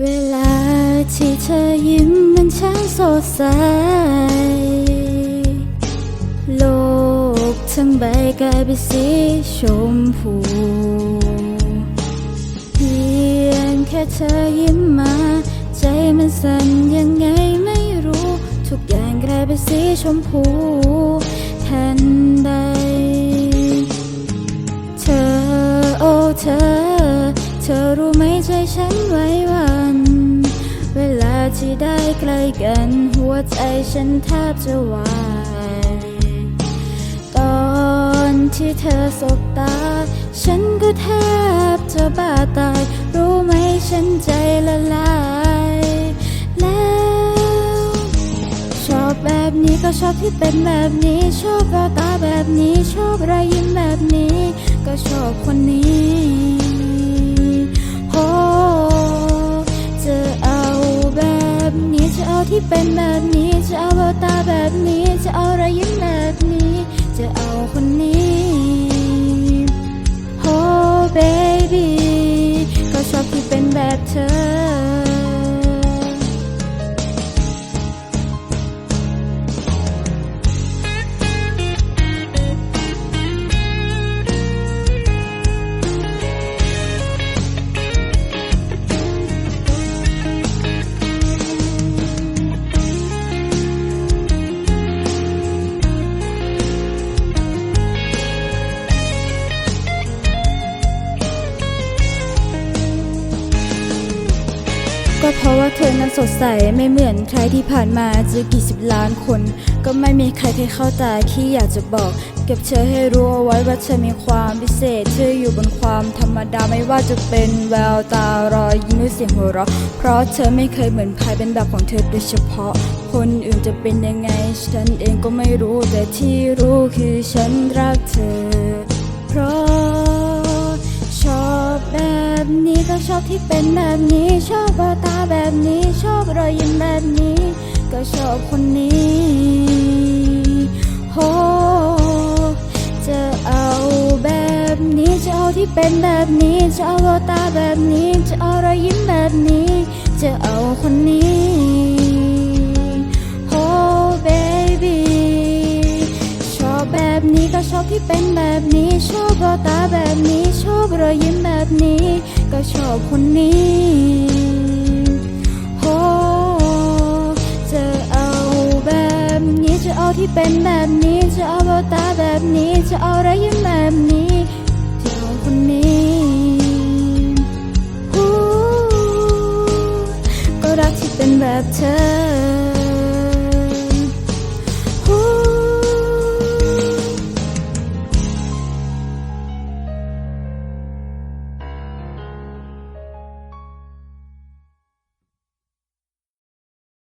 เวลาที่เธอยิ้มมันช่างสดใส โลกทั้งใบกลายเป็นสีชมพู เพียงแค่เธอยิ้มมา ใจมันสั่นยังไงไม่รู้ ทุกอย่างกลายเป็นสีชมพู ไหมใจฉันไว้วัน เวลาที่ได้ใกล้กัน หัวใจฉันแทบจะวายตอนที่เธอสบตา ฉันก็แทบจะบ้าตาย รู้ไหมฉันใจละลายแล้วชอบแบบนี้ก็ชอบที่เป็นแบบนี้ ชอบแววตาแบบนี้ ชอบรอยยิ้มแบบนี้ ก็ชอบคนนี้ แบบนี้ จะเอารอยยิ้มแบบนี้ จะเอาคนนี้ Oh baby ก็ชอบที่เป็นแบบเธอ เพราะว่าเธอนั้นสดใสไม่เหมือนใครที่ผ่านมาเจอกี่สิบล้านคน ก็ไม่มีใครเคยเข้าใจที่อยากจะบอก เก็บเธอให้รู้เอาไว้ว่าเธอมีความพิเศษเธออยู่บนความธรรมดาไม่ว่าจะเป็นแววตารอยยิ้มหรือเสียงหัวเราะ เพราะเธอไม่เคยเหมือนใครเป็นแบบของเธอโดยเฉพาะ คนอื่นจะเป็นยังไง ฉันเองก็ไม่รู้แต่ที่รู้คือฉันรักเธอ เพราะชอบแบบนี้ก็ชอบที่เป็นแบบนี้ รอยยิ้มแบบนี้ ก็ชอบคนนี้โหจะเอาแบบนี้จะเอาที่เป็นแบบนี้ จะเอาตาแบบนี้ จะเอารอยยิ้มแบบนี้ จะเอาคนนี้โ baby ชอบแบบนี้ก็ชอบที่เป็นแบบนี้ ชอบตาแบบนี้ ชอบรอยยิ้มแบบนี้ ก็ชอบคนนี้ ที่เป็นแบบนี้จะเอาแววตาแบบนี้จะเอารอยยิ้มแบบนี้ที่เอาคนนี้ก็รักที่เป็นแบบเธอ